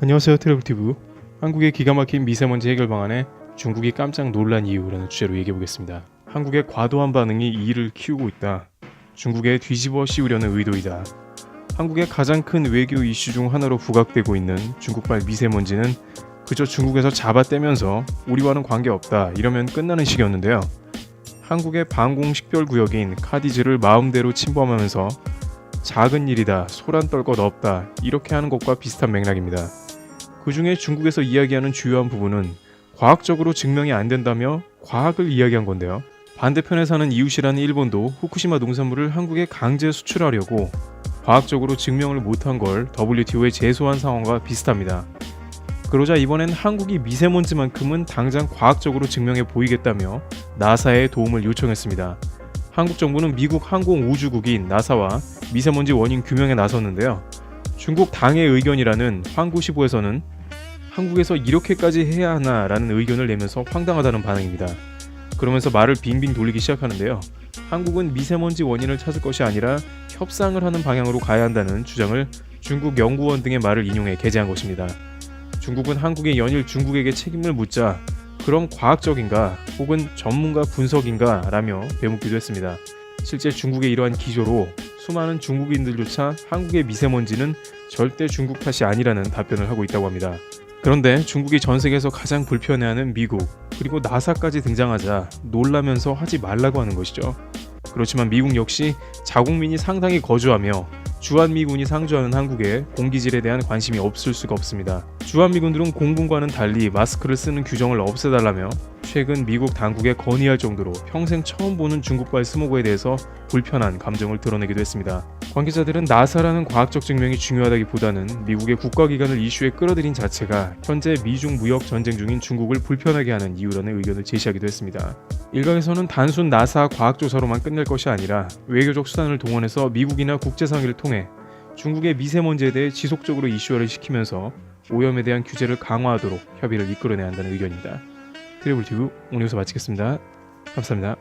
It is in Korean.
안녕하세요 트래블티브. 한국의 기가 막힌 미세먼지 해결 방안에 중국이 깜짝 놀란 이유라는 주제로 얘기해 보겠습니다. 한국의 과도한 반응이 이를 키우고 있다. 중국에 뒤집어 씌우려는 의도이다. 한국의 가장 큰 외교 이슈 중 하나로 부각되고 있는 중국발 미세먼지는 그저 중국에서 잡아떼면서 우리와는 관계없다 이러면 끝나는 식이었는데요. 한국의 방공 식별 구역인 카디즈를 마음대로 침범하면서 작은 일이다, 소란 떨 것 없다 이렇게 하는 것과 비슷한 맥락입니다. 그 중에 중국에서 이야기하는 주요한 부분은 과학적으로 증명이 안 된다며 과학을 이야기한 건데요. 반대편에 사는 이웃이라는 일본도 후쿠시마 농산물을 한국에 강제 수출하려고 과학적으로 증명을 못한 걸 WTO에 제소한 상황과 비슷합니다. 그러자 이번엔 한국이 미세먼지만큼은 당장 과학적으로 증명해 보이겠다며 나사에 도움을 요청했습니다. 한국 정부는 미국 항공우주국인 나사와 미세먼지 원인 규명에 나섰는데요. 중국 당의 의견이라는 황구시보에서는 한국에서 이렇게까지 해야 하나 라는 의견을 내면서 황당하다는 반응입니다. 그러면서 말을 빙빙 돌리기 시작하는데요. 한국은 미세먼지 원인을 찾을 것이 아니라 협상을 하는 방향으로 가야 한다는 주장을 중국 연구원 등의 말을 인용해 게재한 것입니다. 중국은 한국의 연일 중국에게 책임을 묻자 그럼 과학적인가 혹은 전문가 분석인가 라며 되묻기도 했습니다. 실제 중국의 이러한 기조로 수많은 중국인들조차 한국의 미세먼지는 절대 중국 탓이 아니라는 답변을 하고 있다고 합니다. 그런데 중국이 전 세계에서 가장 불편해하는 미국 그리고 나사까지 등장하자 놀라면서 하지 말라고 하는 것이죠. 그렇지만 미국 역시 자국민이 상당히 거주하며 주한미군이 상주하는 한국에 공기질에 대한 관심이 없을 수가 없습니다. 주한미군들은 공군과는 달리 마스크를 쓰는 규정을 없애달라며 최근 미국 당국에 건의할 정도로 평생 처음 보는 중국발 스모그에 대해서 불편한 감정을 드러내기도 했습니다. 관계자들은 나사라는 과학적 증명이 중요하다기보다는 미국의 국가기관을 이슈에 끌어들인 자체가 현재 미중 무역 전쟁 중인 중국을 불편하게 하는 이유라는 의견을 제시하기도 했습니다. 일각에서는 단순 나사 과학조사로만 끝낼 것이 아니라 외교적 수단을 동원해서 미국이나 국제상의를 통해 중국의 미세먼지에 대해 지속적으로 이슈화를 시키면서 오염에 대한 규제를 강화하도록 협의를 이끌어내야 한다는 의견입니다. 트리블 튜브 오늘 여기서 마치겠습니다. 감사합니다.